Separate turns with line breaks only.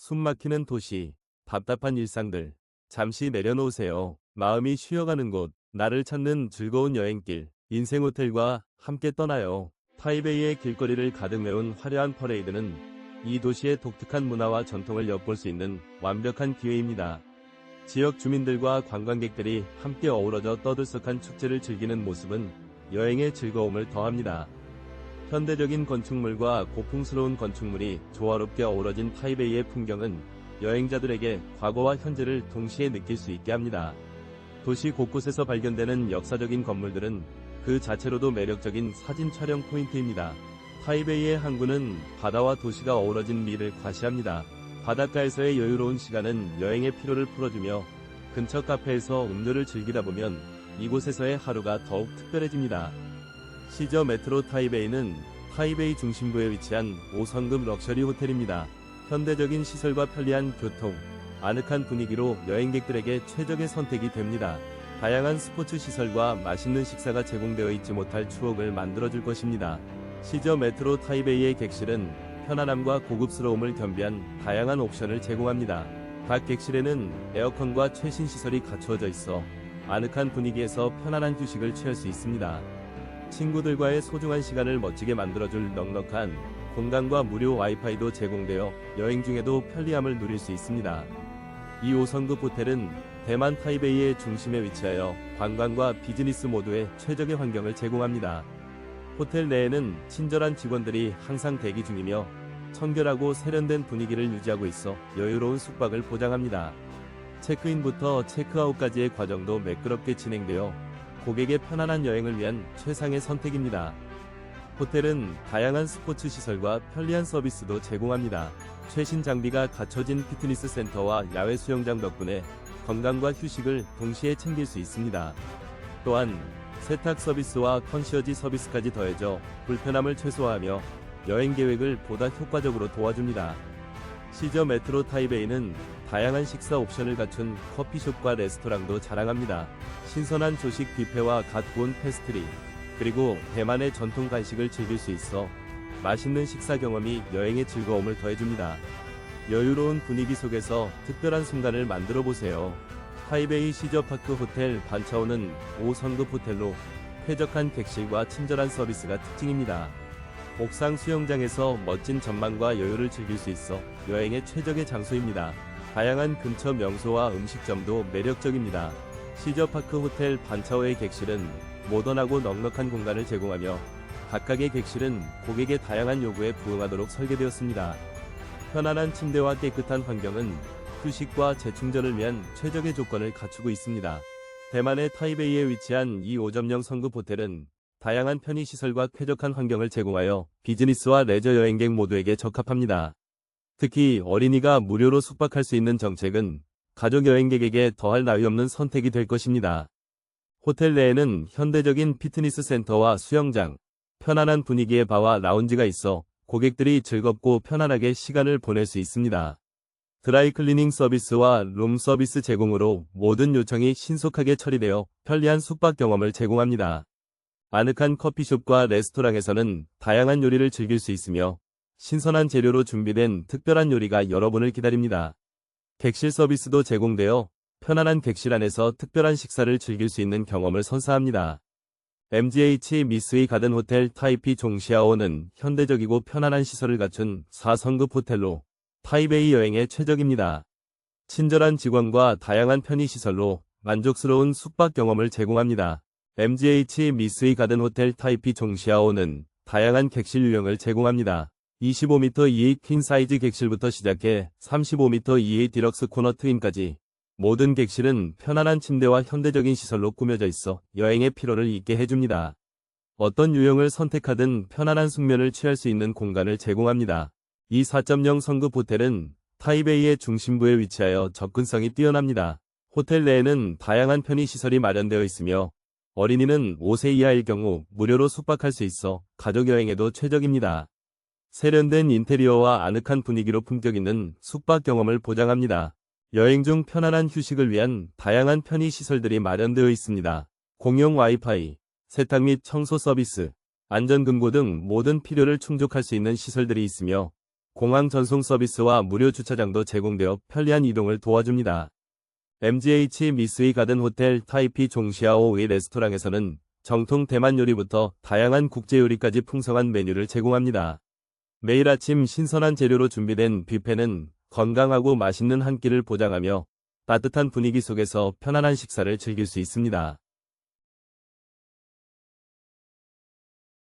숨막히는 도시, 답답한 일상들. 잠시 내려놓으세요. 마음이 쉬어가는 곳, 나를 찾는 즐거운 여행길, 인생 호텔과 함께 떠나요. 타이베이의 길거리를 가득 메운 화려한 퍼레이드는 이 도시의 독특한 문화와 전통을 엿볼 수 있는 완벽한 기회입니다. 지역 주민들과 관광객들이 함께 어우러져 떠들썩한 축제를 즐기는 모습은 여행의 즐거움을 더합니다. 현대적인 건축물과 고풍스러운 건축물이 조화롭게 어우러진 타이베이의 풍경은 여행자들에게 과거와 현재를 동시에 느낄 수 있게 합니다. 도시 곳곳에서 발견되는 역사적인 건물들은 그 자체로도 매력적인 사진 촬영 포인트입니다. 타이베이의 항구는 바다와 도시가 어우러진 미를 과시합니다. 바닷가에서의 여유로운 시간은 여행의 피로를 풀어주며 근처 카페에서 음료를 즐기다 보면 이곳에서의 하루가 더욱 특별해집니다. 시저 메트로 타이베이는 타이베이 중심부에 위치한 5성급 럭셔리 호텔입니다. 현대적인 시설과 편리한 교통, 아늑한 분위기로 여행객들에게 최적의 선택이 됩니다. 다양한 스포츠 시설과 맛있는 식사가 제공되어 있지 못할 추억을 만들어줄 것입니다. 시저 메트로 타이베이의 객실은 편안함과 고급스러움을 겸비한 다양한 옵션을 제공합니다. 각 객실에는 에어컨과 최신 시설이 갖추어져 있어 아늑한 분위기에서 편안한 휴식을 취할 수 있습니다. 친구들과의 소중한 시간을 멋지게 만들어줄 넉넉한 공간과 무료 와이파이도 제공되어 여행 중에도 편리함을 누릴 수 있습니다. 이 5성급 호텔은 대만 타이베이의 중심에 위치하여 관광과 비즈니스 모두에 최적의 환경을 제공합니다. 호텔 내에는 친절한 직원들이 항상 대기 중이며 청결하고 세련된 분위기를 유지하고 있어 여유로운 숙박을 보장합니다. 체크인부터 체크아웃까지의 과정도 매끄럽게 진행되어 고객의 편안한 여행을 위한 최상의 선택입니다. 호텔은 다양한 스포츠 시설과 편리한 서비스도 제공합니다. 최신 장비가 갖춰진 피트니스 센터와 야외 수영장 덕분에 건강과 휴식을 동시에 챙길 수 있습니다. 또한 세탁 서비스와 컨시어지 서비스까지 더해져 불편함을 최소화하며 여행 계획을 보다 효과적으로 도와줍니다. 시저 메트로 타이베이는 다양한 식사 옵션을 갖춘 커피숍과 레스토랑도 자랑합니다. 신선한 조식 뷔페와 갓 구운 페스트리, 그리고 대만의 전통 간식을 즐길 수 있어 맛있는 식사 경험이 여행의 즐거움을 더해줍니다. 여유로운 분위기 속에서 특별한 순간을 만들어 보세요. 타이베이 시저파크 호텔 반차오는 5성급 호텔로 쾌적한 객실과 친절한 서비스가 특징입니다. 옥상 수영장에서 멋진 전망과 여유를 즐길 수 있어 여행의 최적의 장소입니다. 다양한 근처 명소와 음식점도 매력적입니다. 시저파크 호텔 반차오의 객실은 모던하고 넉넉한 공간을 제공하며 각각의 객실은 고객의 다양한 요구에 부응하도록 설계되었습니다. 편안한 침대와 깨끗한 환경은 휴식과 재충전을 위한 최적의 조건을 갖추고 있습니다. 대만의 타이베이에 위치한 이 5.0 성급 호텔은 다양한 편의시설과 쾌적한 환경을 제공하여 비즈니스와 레저 여행객 모두에게 적합합니다. 특히 어린이가 무료로 숙박할 수 있는 정책은 가족 여행객에게 더할 나위 없는 선택이 될 것입니다. 호텔 내에는 현대적인 피트니스 센터와 수영장, 편안한 분위기의 바와 라운지가 있어 고객들이 즐겁고 편안하게 시간을 보낼 수 있습니다. 드라이 클리닝 서비스와 룸 서비스 제공으로 모든 요청이 신속하게 처리되어 편리한 숙박 경험을 제공합니다. 아늑한 커피숍과 레스토랑에서는 다양한 요리를 즐길 수 있으며 신선한 재료로 준비된 특별한 요리가 여러분을 기다립니다. 객실 서비스도 제공되어 편안한 객실 안에서 특별한 식사를 즐길 수 있는 경험을 선사합니다. MGH 미스웨이 가든 호텔 타이피 종시아오는 현대적이고 편안한 시설을 갖춘 4성급 호텔로 타이베이 여행에 최적입니다. 친절한 직원과 다양한 편의시설로 만족스러운 숙박 경험을 제공합니다. MGH 미스웨이 가든 호텔 타이피 종시아오는 다양한 객실 유형을 제공합니다. 25m 이하의 퀸 사이즈 객실부터 시작해 35m 이하의 디럭스 코너 트윈까지 모든 객실은 편안한 침대와 현대적인 시설로 꾸며져 있어 여행의 피로를 잊게 해줍니다. 어떤 유형을 선택하든 편안한 숙면을 취할 수 있는 공간을 제공합니다. 이 4.0 성급 호텔은 타이베이의 중심부에 위치하여 접근성이 뛰어납니다. 호텔 내에는 다양한 편의시설이 마련되어 있으며 어린이는 5세 이하일 경우 무료로 숙박할 수 있어 가족 여행에도 최적입니다. 세련된 인테리어와 아늑한 분위기로 품격 있는 숙박 경험을 보장합니다. 여행 중 편안한 휴식을 위한 다양한 편의 시설들이 마련되어 있습니다. 공용 와이파이, 세탁 및 청소 서비스, 안전금고 등 모든 필요를 충족할 수 있는 시설들이 있으며 공항 전송 서비스와 무료 주차장도 제공되어 편리한 이동을 도와줍니다. MGH 미스이 가든 호텔 타이피 종시아오의 레스토랑에서는 정통 대만 요리부터 다양한 국제 요리까지 풍성한 메뉴를 제공합니다. 매일 아침 신선한 재료로 준비된 뷔페는 건강하고 맛있는 한 끼를 보장하며 따뜻한 분위기 속에서 편안한 식사를 즐길 수 있습니다.